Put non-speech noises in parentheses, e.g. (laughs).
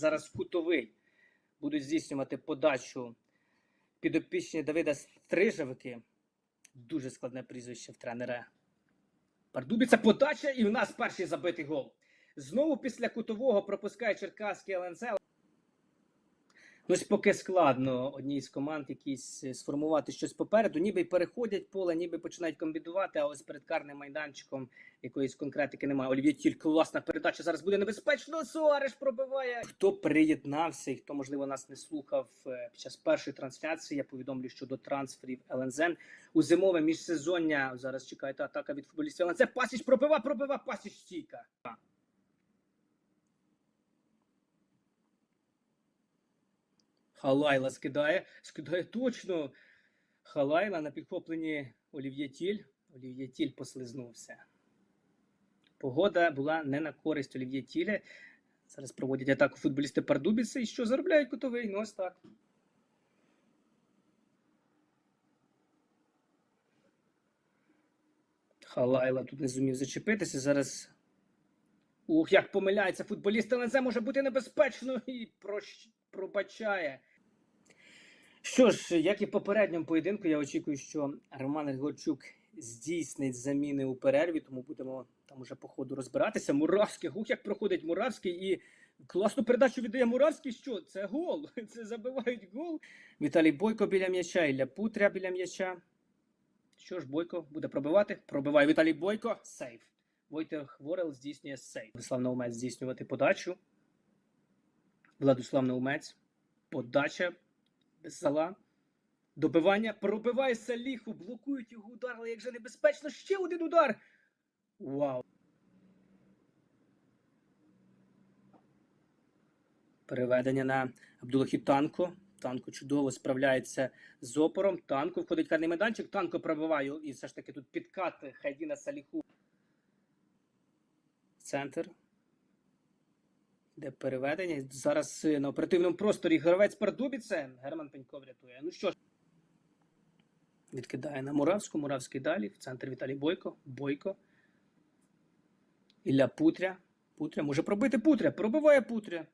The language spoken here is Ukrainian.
зараз кутовий. Будуть здійснювати подачу підопічні Давида Стрижавики. Дуже складне прізвище в тренера. Пардубіця подача, і в нас перший забитий гол. Знову після кутового пропускає Черкаський ЛНЦ. Ну, ось поки складно одній з команд якісь е, сформувати щось попереду, ніби переходять поле, ніби починають комбінувати, а ось перед карним майданчиком якоїсь конкретики немає. Олів'є тільки класна передача. Зараз буде небезпечно. Суареш пробиває. Хто приєднався і хто, можливо, нас не слухав е, під час першої трансляції, я повідомлю щодо трансферів ЛНЗ. У зимове міжсезоння зараз чекаєте атака від футболістів ЛНЗ. Пасіч пробива, пробива, пасіч стійка. Халайла скидає, скидає точно. Халайла на підхопленні Олів'є Тіль. Олів'є Тіль послизнувся. Погода була не на користь Олів'є Тіля. Зараз проводять атаку футболісти Пардубіса. І що заробляють кутовий? Ну ось так. Халайла тут не зумів зачепитися. Зараз. Ух, як помиляється футболіст ЛНЗ може бути небезпечно і прощ... пробачає. Що ж, як і в попередньому поєдинку, я очікую, що Роман Григорчук здійснить заміни у перерві, тому будемо там уже по ходу розбиратися. Муравський, гух, як проходить Муравський і класну передачу віддає Муравський. Що? Це гол. (laughs) Це забивають гол. Віталій Бойко біля м'яча, Ілля Путря біля м'яча. Що ж, Бойко буде пробивати? Пробиває Віталій Бойко. Сейф. Войтех Ворел здійснює сейф. Владислав Наумець здійснювати подачу. Владислав Наумець. Подача. Сала. Добивання. Пробиває Саліху. Блокують його удар, але як же небезпечно. Ще один удар. Вау. Переведення на Абдулахі Танко. Танко чудово справляється з опором. Танко входить карний майданчик. Танко пробиває. І все ж таки тут підкат Хайдіна Саліху. Центр. Де переведення. Зараз е, на оперативному просторі гравець Пардубіце. Герман Пенько врятує. Ну що ж. Відкидає на Муравську. Муравський далі. В центр Віталій Бойко. Бойко. Ілля Путря. Путря може пробити Путря. Пробиває Путря.